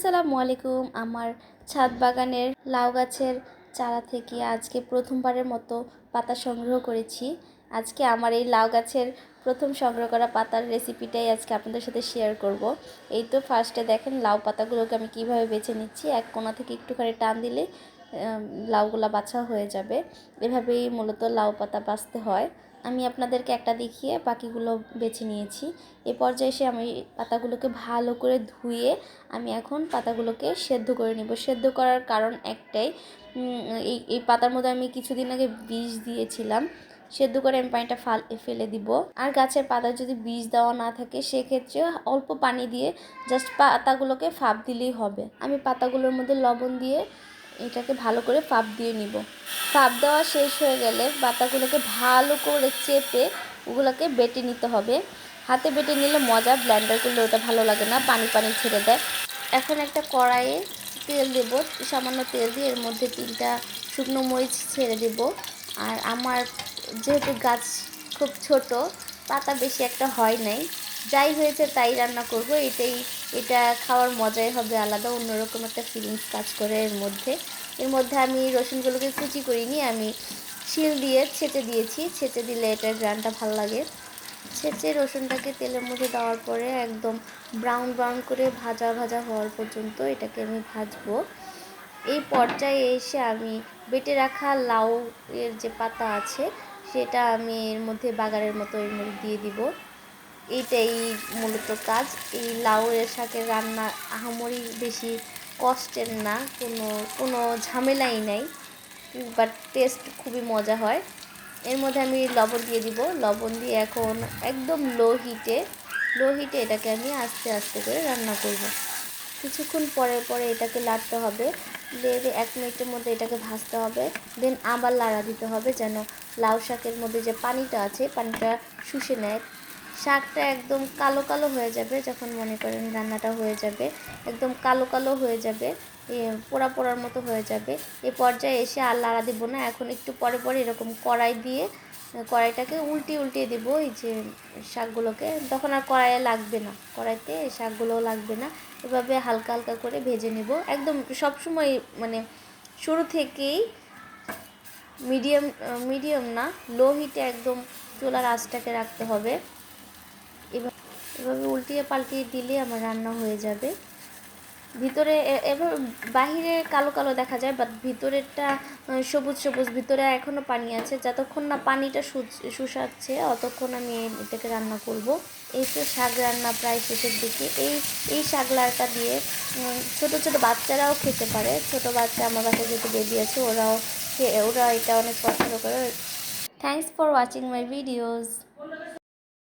আসসালামু আলাইকুম। আমার ছাদ বাগানের লাউ গাছের চারা থেকে আজকে প্রথমবারের মতো পাতা সংগ্রহ করেছি। আজকে আমার এই লাউ গাছের প্রথম সংগ্রহ করা পাতার রেসিপিটাই আজকে আপনাদের সাথে শেয়ার করব। এই তো ফার্স্টে দেখেন লাউ পাতাগুলোকে আমি কীভাবে বেছে নিচ্ছি। এক কোনা থেকে একটুখানি টান দিলে লাউগুলা বাছা হয়ে যাবে। এভাবেই মূলত লাউ পাতা বাছতে হয়। আমি আপনাদেরকে একটা দেখিয়ে বাকিগুলো বেছে নিয়েছি। এ পর্যায়ে এসে আমি পাতাগুলোকে ভালো করে ধুয়ে আমি এখন পাতাগুলোকে সেদ্ধ করে নিব। সেদ্ধ করার কারণ একটাই এই এই পাতার মধ্যে আমি কিছুদিন আগে বিষ দিয়েছিলাম। সেদ্ধ করে আমি পানিটা ফাল ফেলে দিব। আর গাছের পাতা যদি বীজ দেওয়া না থাকে, সেক্ষেত্রে অল্প পানি দিয়ে জাস্ট পাতাগুলোকে ফাপ দিলেই হবে। আমি পাতাগুলোর মধ্যে লবণ দিয়ে এটাকে ভালো করে ফাপ দিয়ে নিব। ফাপ দেওয়া শেষ হয়ে গেলে পাতাগুলোকে ভালো করে চেপে ওগুলোকে বেটে নিতে হবে। হাতে বেটে নিলে মজা ব্লেন্ডার করলে ওটা ভালো লাগে না, পানি পানি ছেড়ে দেয়। এখন একটা কড়াইয়ে তেল দেব, সামান্য তেল দিয়ে এর মধ্যে তিনটা শুকনো মরিচ ছেড়ে দেব। আর আমার যেহেতু গাছ খুব ছোট, পাতা বেশি একটা হয় নাই, যাই হয়েছে তাই রান্না করব। এটাই এটা খাওয়ার মজাই হবে আলাদা, অন্যরকম একটা ফিলিংস কাজ করে এর মধ্যে। এর মধ্যে আমি রসুনগুলোকে কুচি করিনি, আমি শিল দিয়ে ছেঁচে দিয়েছি। ছেঁচে দিলে এটার গ্রানটা ভালো লাগে। ছেঁচে রসুনটাকে তেলের মধ্যে দেওয়ার পরে একদম ব্রাউন ব্রাউন করে ভাজা ভাজা হওয়ার পর্যন্ত এটাকে আমি ভাজবো। এই পর্যায়ে এসে আমি বেটে রাখা লাউ এর যে পাতা আছে, সেটা আমি এর মধ্যে বাগারের মতো এর মধ্যে দিয়ে দিব। এইটাই মূলত কাজ। এই লাউ এর শাকের রান্না আহামরি বেশি কষ্টের না, কোনো কোনো ঝামেলাই নাই বাট টেস্ট খুবই মজা হয়। এর মধ্যে আমি লবণ দিয়ে দিব। লবণ দিয়ে এখন একদম লো হিটে লো হিটে এটাকে আমি আস্তে আস্তে করে রান্না করব। কিছুক্ষণ পরে পরে এটাকে লাড়তে হবে। লেড়ে এক মিনিটের মধ্যে এটাকে ভাজতে হবে। দেন আবার লাড়া দিতে হবে যেন লাউ শাকের মধ্যে যে পানিটা আছে, পানিটা শুষে নেয়। শাকটা একদম কালো কালো হয়ে যাবে যখন মনে করেন রান্নাটা হয়ে যাবে। একদম কালো কালো হয়ে যাবে পোড়া পোড়ার মতো হয়ে যাবে। এ পর্যায়ে এসে আর লাড়া দিব না, এখন একটু পরে পরে এরকম কড়াই দিয়ে, কড়াইটাকে উল্টিয়ে উল্টিয়ে দিব এই যে শাকগুলোকে। তখন আর কড়াইয়ে লাগবে না, কড়াইতে শাকগুলোও লাগবে না। এভাবে হালকা হালকা করে ভেজে নেব। একদম সবসময় মানে শুরু থেকেই মিডিয়াম মিডিয়াম না, লো হিটে একদম চুলার আঁচটাকে রাখতে হবে। এভাবে উল্টিয়ে পাল্টিয়ে দিলে আমার রান্না হয়ে যাবে। ভিতরে এবার বাহিরে কালো কালো দেখা যায় বাট ভিতরেরটা সবুজ সবুজ, ভিতরে এখনও পানি আছে। যতক্ষণ না পানিটা শুষাচ্ছে, অতক্ষণ আমি এটাকে রান্না করব। এই তো শাক রান্না প্রায় শেষের দিকে। এই এই শাক লাড়টা দিয়ে ছোট ছোট বাচ্চারাও খেতে পারে। ছোট বাচ্চা আমার কাছে যেহেতু বেবি আছে, ওরাও ওরা এটা অনেক পছন্দ করে। Thanks for watching my videos